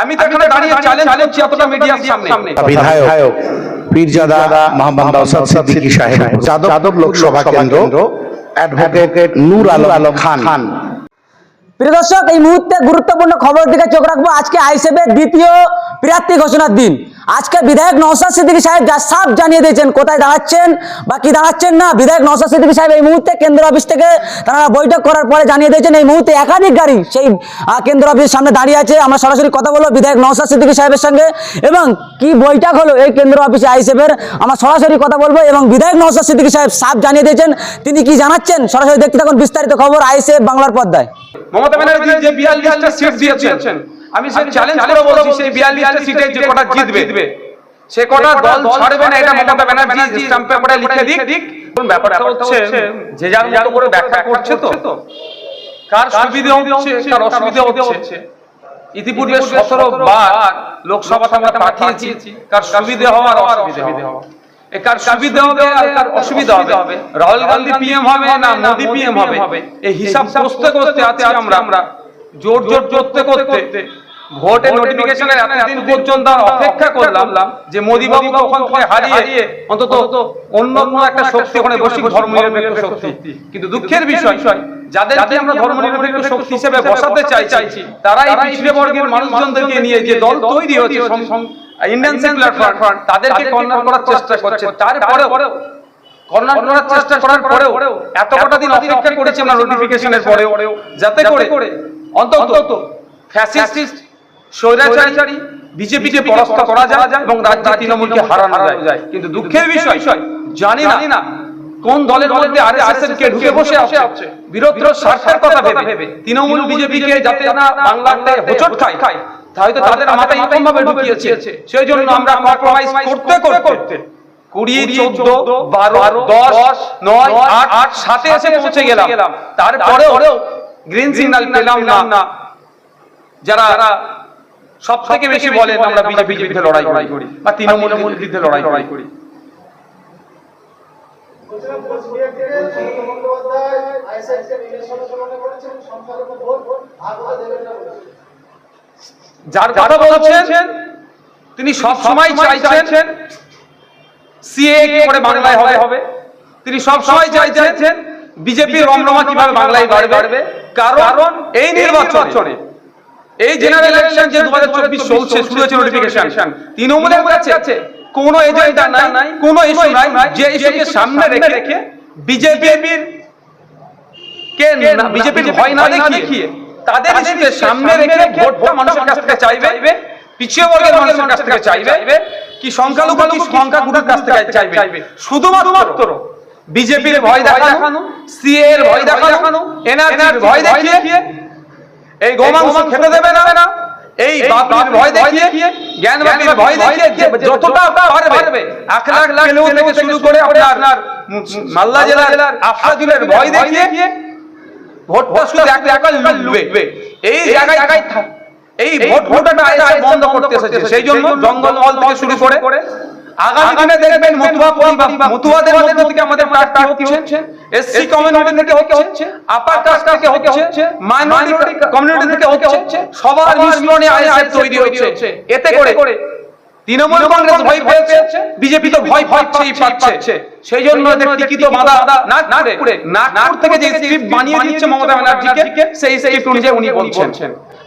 আমি তো এখানে দাঁড়িয়ে চ্যালেঞ্জ করছি এতটা মিডিয়ার সামনে। বিধায়ক পীরজাদা মোহাম্মদ সিদ্দিকী সাহেব যাদব যাদব লোকসভা কেন্দ্র অ্যাডভোকেট নূর আলম খান। প্রিয় দর্শক এই মুহূর্তে গুরুত্বপূর্ণ খবর দিকে চোখ রাখব। আজকে আইসেবের দ্বিতীয় প্রার্থী ঘোষণার দিন। আজকে বিধায়ক নওসাদ সিদ্দিকী সাহেব যা সাফ জানিয়ে দিয়েছেন, কোথায় দাঁড়াচ্ছেন বা কি দাঁড়াচ্ছেন না, বিধায়ক নওসাদ সিদ্দিকী সাহেব এই মুহূর্তে কেন্দ্র অফিস থেকে তারা বৈঠক করার পরে জানিয়ে দিয়েছেন, এই মুহূর্তে একাধিক গাড়ি সেই কেন্দ্র অফিসের সামনে দাঁড়িয়ে আছে। আমরা সরাসরি কথা বলব বিধায়ক নওসাদ সিদ্দিকী সাহেবের সঙ্গে এবং কি বৈঠক হলো এই কেন্দ্র অফিসে আইসেফের আমরা সরাসরি কথা বলব এবং বিধায়ক নওসাদ সিদ্দিকী সাহেব সাফ জানিয়ে দিয়েছেন, তিনি কি জানাচ্ছেন? সরাসরি দেখতে থাকুন বিস্তারিত খবর আইসেফ বাংলার পর্দায়। মমতা ব্যানার্জি যে বিয়াল্লিশটা সিট দিয়েছেন আমি সেই চ্যালেঞ্জ করে বলছি সেই বিয়াল্লিশটা সিটে যে কটা জিতবে। সে কটা দল ছাড়বে না এটা মমতা ব্যানার্জি স্ট্যাম্প পেপারে লিখে দিক। ব্যাপারটা হচ্ছে যে যার মতো করে ব্যাখ্যা করছে তো। কার সুবিধে হচ্ছে কার অসুবিধে হচ্ছে? ইতিপূর্বে সতেরো বার লোকসভাতে আমরা পাঠিয়েছি কার সুবিধে হওয়ার অসুবিধে হওয়া। কার সুবিধে হবে আর কার অসুবিধা হবে? রাহুল গান্ধী পিএম হবে না মোদি পিএম হবে। এই হিসাব করতে করতে আছি আমরা আমরা জোর জোর করতে করতে ভোটের নোটিফিকেশনের এতদিন পর্যন্ত অপেক্ষা করলাম যে মোদি বাবু ওখান থেকে হারিয়ে অন্তত অন্য কোনো একটা শক্তি ওখানে বসিক ধর্মনিরপেক্ষ শক্তি। কিন্তু দুঃখের বিষয় যাদেরকে আমরা ধর্মনিরপেক্ষ শক্তি হিসেবে বসাতে চাইছি তারাই পিছিয়ে বর্গের মানুষজনদেরকে নিয়ে যে দল তৈরি সম- ইন্ডিয়ান সেকুলার ফ্রন্ট তাদেরকে কর্নার করার চেষ্টা করছে তারপরেও করার চেষ্টা করার পরেও এত কটা দিন অপেক্ষা করেছি আমরা নোটিফিকেশনের পরেও যাতে করে অন্তত ফ্যাসিস্ট স্বৈরাচারী বিজেপিকে পরাস্ত করা যায় এবং রাজ্যে তৃণমূলকে হারানো যায়। কিন্তু দুঃখের বিষয় জানি না কোন দলের মধ্যে আর এস কে ঢুকে বসে আছে? বিরোধীর স্বার্থের কথা ভেবে। তৃণমূল বিজেপিকে যাতে না বাংলাতে হোঁচট খায় খায় হয়তো তাদের মাথায় এরকম ভাবে ঢুকিয়েছে। সেই জন্য আমরা কম্প্রোমাইজ করতে করতে কুড়ি চোদ্দ বারো দশ নয় আট আট সাথে এসে পৌঁছে গেলাম। তারপরেও গ্রিন সিগন্যাল পেলাম না। যারা সব থেকে বেশি বলেন আমরা বিজেপির বিরুদ্ধে লড়াই করি বা তৃণমূলের বিরুদ্ধে লড়াই লড়াই করি। যার কথা বলছেন তিনি সব সময় চাইছেন সিএ করে বাংলায় হবে? হবে? তিনি সব সময় চাইছেন বিজেপি রমরমা কীভাবে বাংলায় বাড়বে? কারণ এই নির্বাচনে এই জেনারেল ইলেকশন যে 2024 চলছে শুরু হয়েছে নোটিফিকেশন তৃণমূলের কাছে কোনো এজেন্ডা নাই কোনো ইস্যু নাই। যে ইস্যুকে সামনে রেখে রেখে বিজেপির কে বিজেপির ভয় না দেখিয়ে তাদের ইস্যুকে সামনে রেখে ভোটটা মানুষের কাছ থেকে চাইবে? পিছিয়ে বর্গের মানুষের কাছ থেকে চাইবে? কি সংখ্যালঘু কি সংখ্যাগুরুর কাছ থেকে চাইবে? শুধুমাত্র বিজেপির ভয় দেখানো সিএ এর ভয় দেখানো এনআরসির ভয় দেখিয়ে এই গোমাংস খেতে দেবে না। এই বাপের ভয় দেখিয়ে জ্ঞানবাপীর ভয় দেখিয়ে যতটা পারবে এক লাখ পেলেও থেকে শুরু করে আপনার মাল্লা জেলার আফসাজুলের ভয় দেখিয়ে ভোটটা শুধু এক জায়গায় লুটবে। এই জায়গায় থাক- এই ভোট ভোটটা বন্ধ করতে এসেছে। সেই জন্য জঙ্গল মহল থেকে শুরু করে আগামী দিনে দেখবেন মতুয়া পরিবার মতুয়াদের মধ্যে থেকে আমাদের প্রার্থী হচ্ছে? এসসি কমিউনিটি থেকে হচ্ছে আপার কাস্ট থেকে হচ্ছে মাইনরিটি কমিউনিটি থেকে হচ্ছে সবার মিশ্রণে আইএসএফ তৈরি হচ্ছে। এতে করে তৃণমূল কংগ্রেস ভয় পেয়েছে বিজেপি তো ভয় পাচ্ছেই পাচ্ছে সেই জন্য টিকিট বাধা না করে নাগপুর থেকে যে স্ক্রিপ্ট বানিয়ে দিচ্ছে মমতা ব্যানার্জিকে সেই স্ক্রিপ্ট অনুযায়ী উনি বলছেন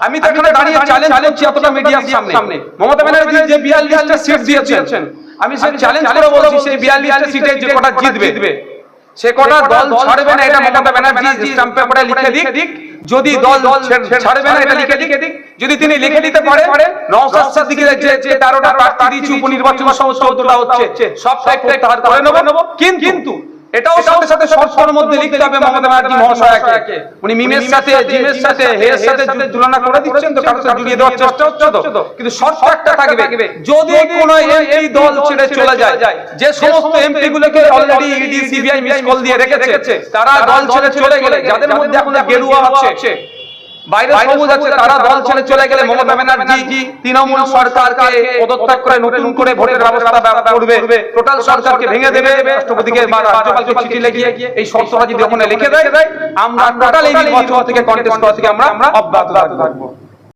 আমি তো এখানে দাঁড়িয়ে চ্যালেঞ্জ করছি এতটা মিডিয়ার সামনে। মমতা ব্যানার্জি যে বিয়াল্লিশটা সিট দিয়েছেন আমি সেই চ্যালেঞ্জ করে বলছি সেই বিয়াল্লিশটা সিটে যে কটা জিতবে সে কটা দল ছাড়বে না এটা মমতা ব্যানার্জি স্ট্যাম্প পেপারে লিখে দিক। যদি দল ছেড়- ছাড়বে না এটা লিখে দিক। যদি তিনি লিখে দিতে পারে নওশাদ দিকে যে যে তেরোটা প্রার্থী দিয়েছি উপনির্বাচন সহ হচ্ছে সব সব তার করে নেব। কিন্তু এটাও সাথে সাথে সংস্কার মধ্যে লিখতে হবে মমতা ব্যানার্জি মহাশয়কে। উনি মিমের সাথে জিমের সাথে হের সাথে যদি তুলনা করে দিচ্ছেন তো কারোর সাথে জুড়িয়ে দেওয়ার চেষ্টা হচ্ছে তো। কিন্তু শর্টকাটটা থাকবে। যদি কোনো এমপি দল ছেড়ে চলে যায় যে সমস্ত এমপি গুলোকে already ED CBI miss call দিয়ে রেখেছে তারা দল ছেড়ে চলে গেলে যাদের মধ্যে এখন গেরুয়া আছে। বাইরে সবুজ আছে তারা দল ছেড়ে চলে গেলে মমতা ব্যানার্জি তৃণমূল সরকারকে পদত্যাগ করে নতুন করে ভোটের ব্যবস্থা করবে। টোটাল সরকারকে ভেঙে দেবে রাষ্ট্রপতিকে রাজ্যপালকে চিঠি লিখিয়ে এই শর্তটা যদি ওখানে লিখে দেয় আমরা টোটাল এই নির্বাচন থেকে কন্টেস্ট করা থেকে আমরা অব্যাহত থাকব।